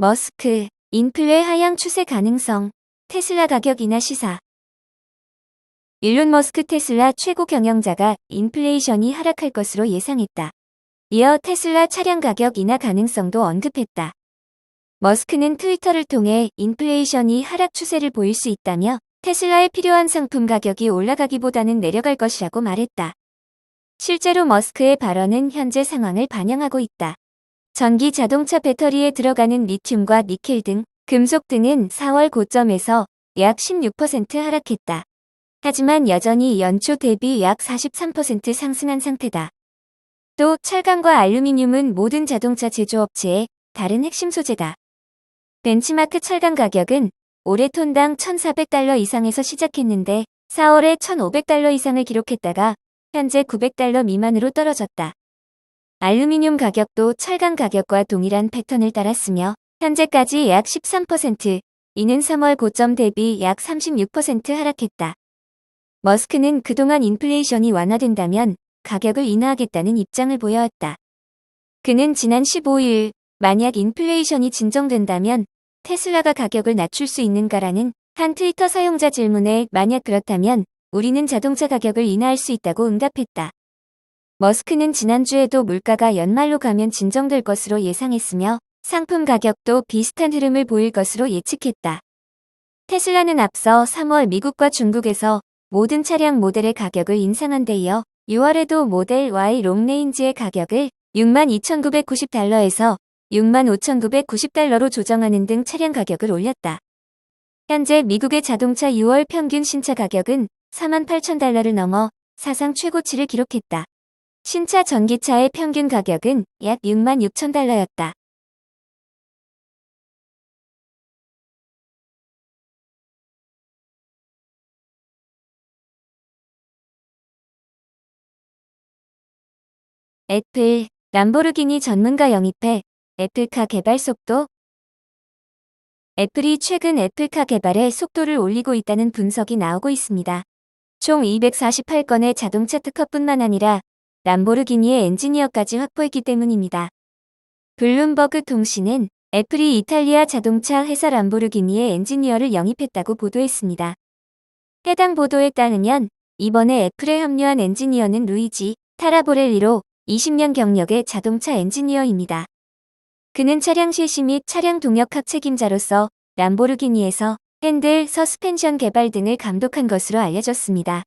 머스크, 인플레 하향 추세 가능성, 테슬라 가격 인하 시사. 일론 머스크 테슬라 최고 경영자가 인플레이션이 하락할 것으로 예상했다. 이어 테슬라 차량 가격 인하 가능성도 언급했다. 머스크는 트위터를 통해 인플레이션이 하락 추세를 보일 수 있다며 테슬라에 필요한 상품 가격이 올라가기보다는 내려갈 것이라고 말했다. 실제로 머스크의 발언은 현재 상황을 반영하고 있다. 전기 자동차 배터리에 들어가는 리튬과 니켈 등 금속 등은 4월 고점에서 약 16% 하락했다. 하지만 여전히 연초 대비 약 43% 상승한 상태다. 또 철강과 알루미늄은 모든 자동차 제조업체의 다른 핵심 소재다. 벤치마크 철강 가격은 올해 톤당 1,400달러 이상에서 시작했는데 4월에 1,500달러 이상을 기록했다가 현재 900달러 미만으로 떨어졌다. 알루미늄 가격도 철강 가격과 동일한 패턴을 따랐으며 현재까지 약 13%, 이는 3월 고점 대비 약 36% 하락했다. 머스크는 그동안 인플레이션이 완화된다면 가격을 인하하겠다는 입장을 보여왔다. 그는 지난 15일 만약 인플레이션이 진정된다면 테슬라가 가격을 낮출 수 있는가라는 한 트위터 사용자 질문에 만약 그렇다면 우리는 자동차 가격을 인하할 수 있다고 응답했다. 머스크는 지난주에도 물가가 연말로 가면 진정될 것으로 예상했으며 상품 가격도 비슷한 흐름을 보일 것으로 예측했다. 테슬라는 앞서 3월 미국과 중국에서 모든 차량 모델의 가격을 인상한 데 이어 6월에도 모델 Y 롱레인지의 가격을 62,990달러에서 65,990달러로 조정하는 등 차량 가격을 올렸다. 현재 미국의 자동차 6월 평균 신차 가격은 48,000달러를 넘어 사상 최고치를 기록했다. 신차 전기차의 평균 가격은 약 66,000달러였다. 애플, 람보르기니 전문가 영입해 애플카 개발 속도 애플이 최근 애플카 개발에 속도를 올리고 있다는 분석이 나오고 있습니다. 총 248건의 자동차 특허뿐만 아니라 람보르기니의 엔지니어까지 확보했기 때문입니다. 블룸버그 통신은 애플이 이탈리아 자동차 회사 람보르기니의 엔지니어를 영입했다고 보도했습니다. 해당 보도에 따르면 이번에 애플에 합류한 엔지니어는 루이지 타라보렐리로 20년 경력의 자동차 엔지니어입니다. 그는 차량 실시 및 차량 동역학 책임자로서 람보르기니에서 핸들, 서스펜션 개발 등을 감독한 것으로 알려졌습니다.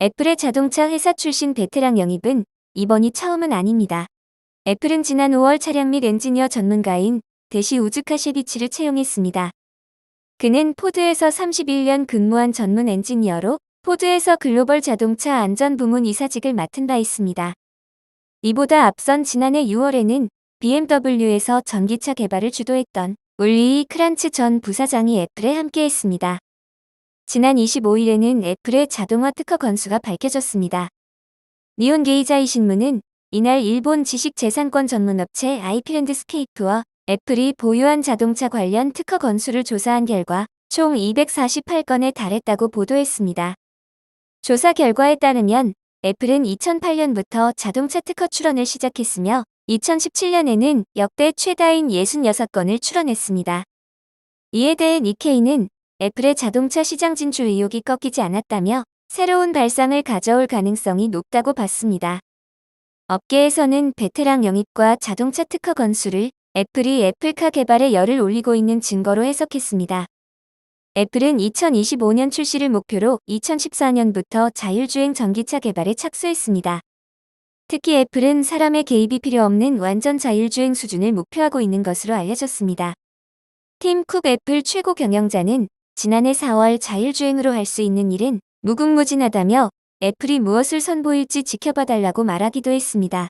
애플의 자동차 회사 출신 베테랑 영입은 이번이 처음은 아닙니다. 애플은 지난 5월 차량 및 엔지니어 전문가인 데시 우즈카셰비치를 채용했습니다. 그는 포드에서 31년 근무한 전문 엔지니어로 포드에서 글로벌 자동차 안전 부문 이사직을 맡은 바 있습니다. 이보다 앞선 지난해 6월에는 BMW에서 전기차 개발을 주도했던 울리이 크란츠 전 부사장이 애플에 함께했습니다. 지난 25일에는 애플의 자동화 특허 건수가 밝혀졌습니다. 니온 게이자이 신문은 이날 일본 지식재산권 전문업체 아이피랜드스케이프와 애플이 보유한 자동차 관련 특허 건수를 조사한 결과 총 248건에 달했다고 보도했습니다. 조사 결과에 따르면 애플은 2008년부터 자동차 특허 출원을 시작했으며 2017년에는 역대 최다인 66건을 출원했습니다. 이에 대해 니케이는 애플의 자동차 시장 진출 의욕이 꺾이지 않았다며 새로운 발상을 가져올 가능성이 높다고 봤습니다. 업계에서는 베테랑 영입과 자동차 특허 건수를 애플이 애플카 개발에 열을 올리고 있는 증거로 해석했습니다. 애플은 2025년 출시를 목표로 2014년부터 자율주행 전기차 개발에 착수했습니다. 특히 애플은 사람의 개입이 필요 없는 완전 자율주행 수준을 목표하고 있는 것으로 알려졌습니다. 팀 쿡 애플 최고 경영자는 지난해 4월 자율주행으로 할 수 있는 일은 무궁무진하다며 애플이 무엇을 선보일지 지켜봐 달라고 말하기도 했습니다.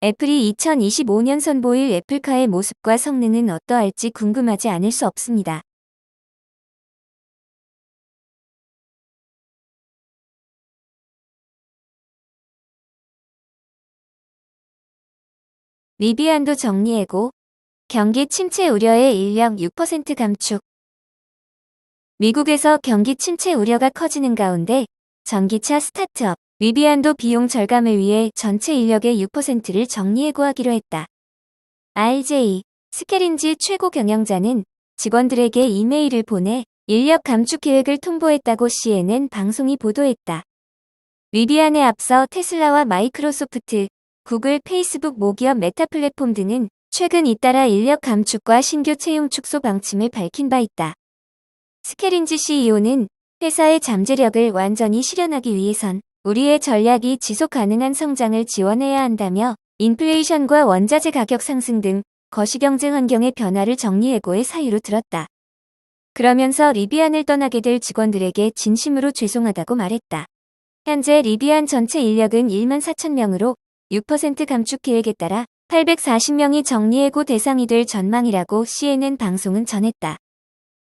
애플이 2025년 선보일 애플카의 모습과 성능은 어떠할지 궁금하지 않을 수 없습니다. 리비안도 정리해고 경기 침체 우려의 인력 6% 감축 미국에서 경기 침체 우려가 커지는 가운데 전기차 스타트업 리비안도 비용 절감을 위해 전체 인력의 6%를 정리해고하기로 했다. RJ 스케린지 최고 경영자는 직원들에게 이메일을 보내 인력 감축 계획을 통보했다고 CNN 방송이 보도했다. 리비안에 앞서 테슬라와 마이크로소프트, 구글, 페이스북 모기업 메타 플랫폼 등은 최근 잇따라 인력 감축과 신규 채용 축소 방침을 밝힌 바 있다. 스케린지 CEO는 회사의 잠재력을 완전히 실현하기 위해선 우리의 전략이 지속 가능한 성장을 지원해야 한다며 인플레이션과 원자재 가격 상승 등 거시경쟁 환경의 변화를 정리해고의 사유로 들었다. 그러면서 리비안을 떠나게 될 직원들에게 진심으로 죄송하다고 말했다. 현재 리비안 전체 인력은 1만 4천 명으로 6% 감축 계획에 따라 840명이 정리해고 대상이 될 전망이라고 CNN 방송은 전했다.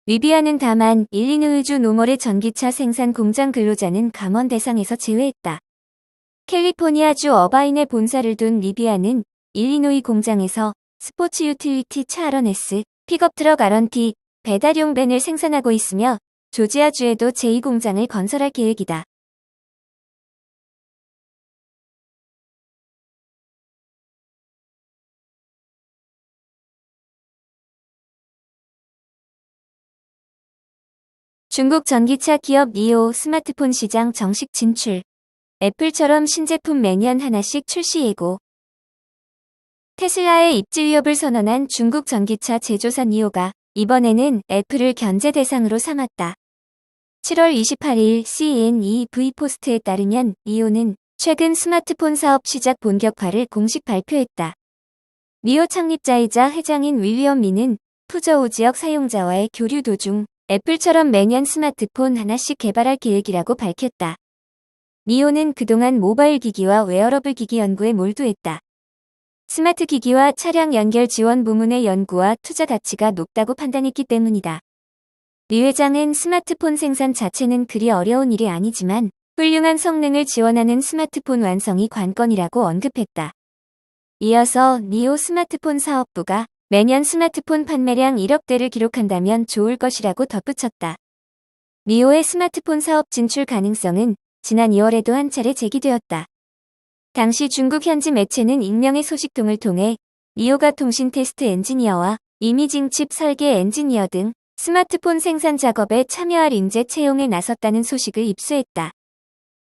리비아는 다만 일리노이주 노멀의 전기차 생산 공장 근로자는 감원 대상에서 제외했다. 캘리포니아주 어바인에 본사를 둔 리비아는 일리노이 공장에서 스포츠 유틸리티 차 RNS, 픽업 트럭 RNT, 배달용 밴을 생산하고 있으며 조지아주에도 제2공장을 건설할 계획이다. 중국 전기차 기업 니오 스마트폰 시장 정식 진출. 애플처럼 신제품 매년 하나씩 출시 예고. 테슬라의 입지 위협을 선언한 중국 전기차 제조사 니오가 이번에는 애플을 견제 대상으로 삼았다. 7월 28일 CNE V포스트에 따르면 니오는 최근 스마트폰 사업 시작 본격화를 공식 발표했다. 니오 창립자이자 회장인 윌리엄 미는 푸저우 지역 사용자와의 교류 도중 애플처럼 매년 스마트폰 하나씩 개발할 계획이라고 밝혔다. 니오는 그동안 모바일 기기와 웨어러블 기기 연구에 몰두했다. 스마트 기기와 차량 연결 지원 부문의 연구와 투자 가치가 높다고 판단했기 때문이다. 리 회장은 스마트폰 생산 자체는 그리 어려운 일이 아니지만 훌륭한 성능을 지원하는 스마트폰 완성이 관건이라고 언급했다. 이어서 니오 스마트폰 사업부가 매년 스마트폰 판매량 1억 대를 기록한다면 좋을 것이라고 덧붙였다. 니오의 스마트폰 사업 진출 가능성은 지난 2월에도 한 차례 제기되었다. 당시 중국 현지 매체는 익명의 소식통을 통해 니오가 통신 테스트 엔지니어와 이미징 칩 설계 엔지니어 등 스마트폰 생산 작업에 참여할 인재 채용에 나섰다는 소식을 입수했다.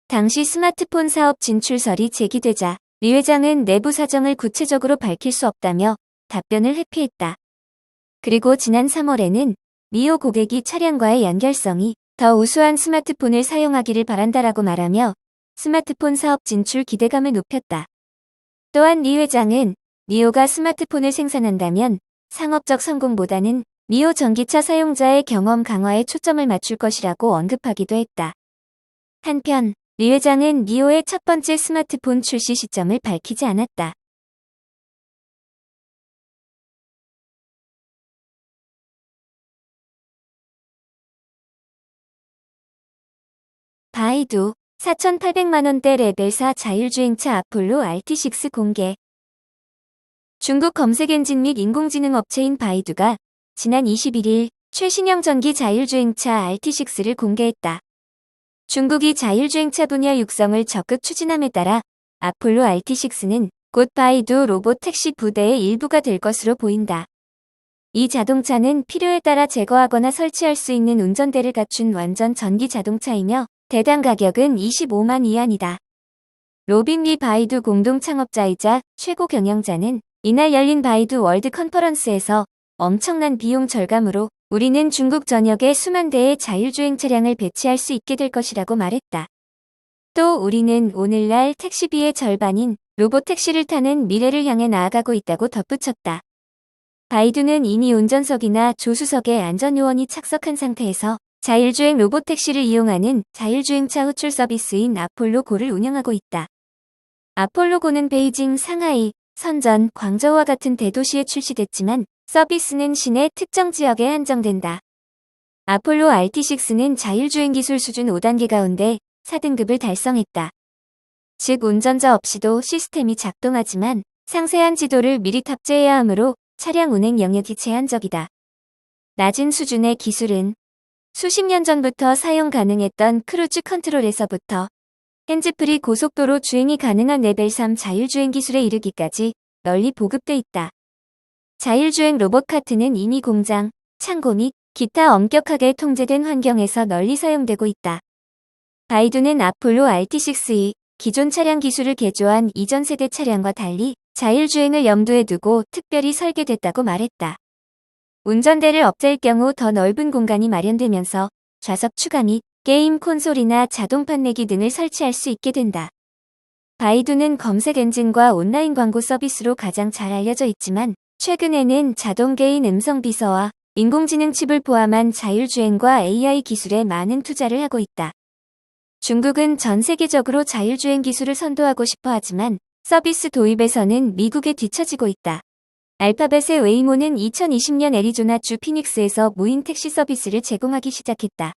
당시 스마트폰 사업 진출설이 제기되자 리 회장은 내부 사정을 구체적으로 밝힐 수 없다며 답변을 회피했다. 그리고 지난 3월에는 니오 고객이 차량과의 연결성이 더 우수한 스마트폰을 사용하기를 바란다라고 말하며 스마트폰 사업 진출 기대감을 높였다. 또한 리 회장은 니오가 스마트폰을 생산한다면 상업적 성공보다는 니오 전기차 사용자의 경험 강화에 초점을 맞출 것이라고 언급하기도 했다. 한편 리 회장은 니오의 첫 번째 스마트폰 출시 시점을 밝히지 않았다. 바이두 4,800만원대 레벨 4 자율주행차 아폴로 RT6 공개 중국 검색 엔진 및 인공지능 업체인 바이두가 지난 21일 최신형 전기 자율주행차 RT6를 공개했다. 중국이 자율주행차 분야 육성을 적극 추진함에 따라 아폴로 RT6는 곧 바이두 로봇 택시 부대의 일부가 될 것으로 보인다. 이 자동차는 필요에 따라 제거하거나 설치할 수 있는 운전대를 갖춘 완전 전기 자동차이며 대당 가격은 25만 위안이다. 로빈 리 바이두 공동 창업자이자 최고 경영자는 이날 열린 바이두 월드 컨퍼런스에서 엄청난 비용 절감으로 우리는 중국 전역에 수만 대의 자율주행 차량을 배치할 수 있게 될 것이라고 말했다. 또 우리는 오늘날 택시비의 절반인 로봇 택시를 타는 미래를 향해 나아가고 있다고 덧붙였다. 바이두는 이미 운전석이나 조수석에 안전요원이 착석한 상태에서 자율주행 로봇 택시를 이용하는 자율주행차 호출 서비스인 아폴로고를 운영하고 있다. 아폴로고는 베이징, 상하이, 선전, 광저우와 같은 대도시에 출시됐지만 서비스는 시내 특정 지역에 한정된다. 아폴로 RT6는 자율주행 기술 수준 5단계 가운데 4등급을 달성했다. 즉 운전자 없이도 시스템이 작동하지만 상세한 지도를 미리 탑재해야 하므로 차량 운행 영역이 제한적이다. 낮은 수준의 기술은 수십 년 전부터 사용 가능했던 크루즈 컨트롤에서부터 핸즈프리 고속도로 주행이 가능한 레벨 3 자율주행 기술에 이르기까지 널리 보급돼 있다. 자율주행 로봇카트는 이미 공장, 창고 및 기타 엄격하게 통제된 환경에서 널리 사용되고 있다. 바이두는 아폴로 RT6E 기존 차량 기술을 개조한 이전 세대 차량과 달리 자율주행을 염두에 두고 특별히 설계됐다고 말했다. 운전대를 업자일 경우 더 넓은 공간이 마련되면서 좌석 추가 및 게임 콘솔이나 자동판 내기 등을 설치할 수 있게 된다. 바이두는 검색 엔진과 온라인 광고 서비스로 가장 잘 알려져 있지만 최근에는 자동 개인 음성 비서와 인공지능 칩을 포함한 자율주행과 AI 기술에 많은 투자를 하고 있다. 중국은 전 세계적으로 자율주행 기술을 선도하고 싶어 하지만 서비스 도입에서는 미국에 뒤처지고 있다. 알파벳의 웨이모는 2020년 애리조나 주 피닉스에서 무인 택시 서비스를 제공하기 시작했다.